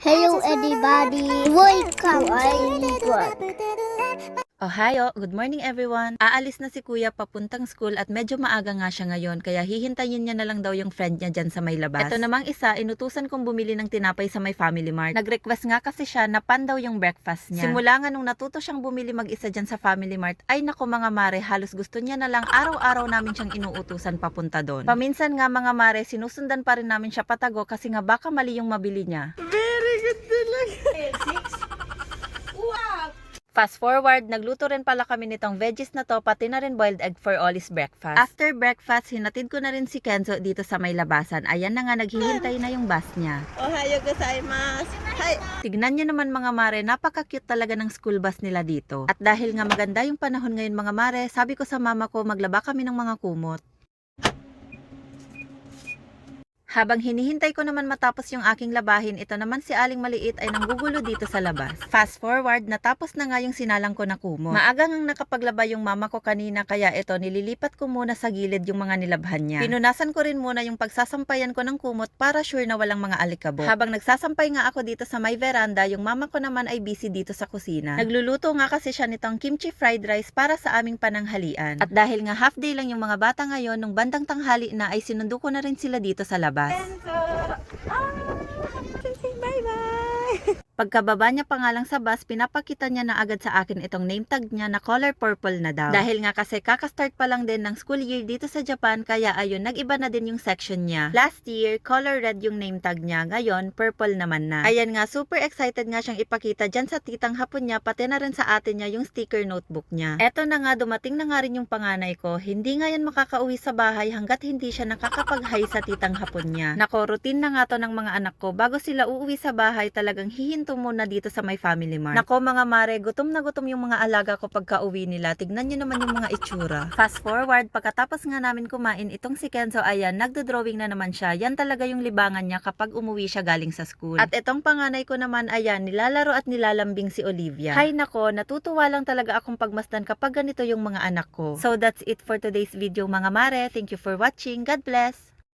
Hello everybody, welcome to iLibot. Ohayo, good morning everyone. Aalis na si kuya papuntang school at medyo maaga nga siya ngayon kaya hihintayin niya na lang daw yung friend niya dyan sa may labas. Ito namang isa, inutusan kong bumili ng tinapay sa may family mart. Nag-request nga kasi siya na pan daw yung breakfast niya. Simula nga nung natuto siyang bumili mag-isa dyan sa family mart, ay nako mga mare, halos gusto niya na lang araw-araw namin siyang inuutusan papunta doon. Paminsan nga mga mare, sinusundan pa rin namin siya patago kasi nga baka mali yung mabili niya. Fast forward, nagluto rin pala kami nitong veggies na to, pati na rin boiled egg for Ollie's breakfast. After breakfast, hinatid ko na rin si Kenzo dito sa may labasan. Ayan na nga, naghihintay na yung bus niya. Ohayo gozaimasu. Hi. Tignan nyo naman mga mare, napaka-cute talaga ng school bus nila dito. At dahil nga maganda yung panahon ngayon mga mare, sabi ko sa mama ko maglaba kami ng mga kumot. Habang hinihintay ko naman matapos yung aking labahin, ito naman si Aling Maliit ay nanggugulo dito sa labas. Fast forward, natapos na nga yung sinalang ko na kumot. Maaga ngang nakapaglaba yung mama ko kanina kaya ito nililipat ko muna sa gilid yung mga nilabhan niya. Pinunasan ko rin muna yung pagsasampayan ko ng kumot para sure na walang mga alikabok. Habang nagsasampay nga ako dito sa may veranda, yung mama ko naman ay busy dito sa kusina. Nagluluto nga kasi siya nitong kimchi fried rice para sa aming pananghalian. At dahil nga half day lang yung mga bata ngayon, nung bandang tanghali na ay sinundo ko na rin sila dito sa labas. ます。Pagkababa niya pa sa bus, pinapakita niya na agad sa akin itong name tag niya na color purple na daw. Dahil nga kasi kakastart pa lang din ng school year dito sa Japan, kaya ayun, nag-iba na din yung section niya. Last year, color red yung name tag niya, ngayon, purple naman na. Ayan nga, super excited nga siyang ipakita dyan sa titang hapon niya, pati na rin sa atin niya yung sticker notebook niya. Eto na nga, dumating na nga rin yung panganay ko, hindi nga yan makakauwi sa bahay hanggat hindi siya nakakapag-hi sa titang hapon niya. Nako, routine na nga to ng mga anak ko, bago sila uuwi sa bahay, talagang hihinto muna dito sa my family mart. Nako mga mare, gutom na gutom yung mga alaga ko pagka uwi nila. Tignan nyo naman yung mga itsura. Fast forward, pagkatapos nga namin kumain, itong si Kenzo, ayan, nagdo-drawing na naman siya. Yan talaga yung libangan niya kapag umuwi siya galing sa school. At itong panganay ko naman, ayan, nilalaro at nilalambing si Olivia. Hay nako, natutuwa lang talaga akong pagmasdan kapag ganito yung mga anak ko. So that's it for today's video mga mare. Thank you for watching. God bless!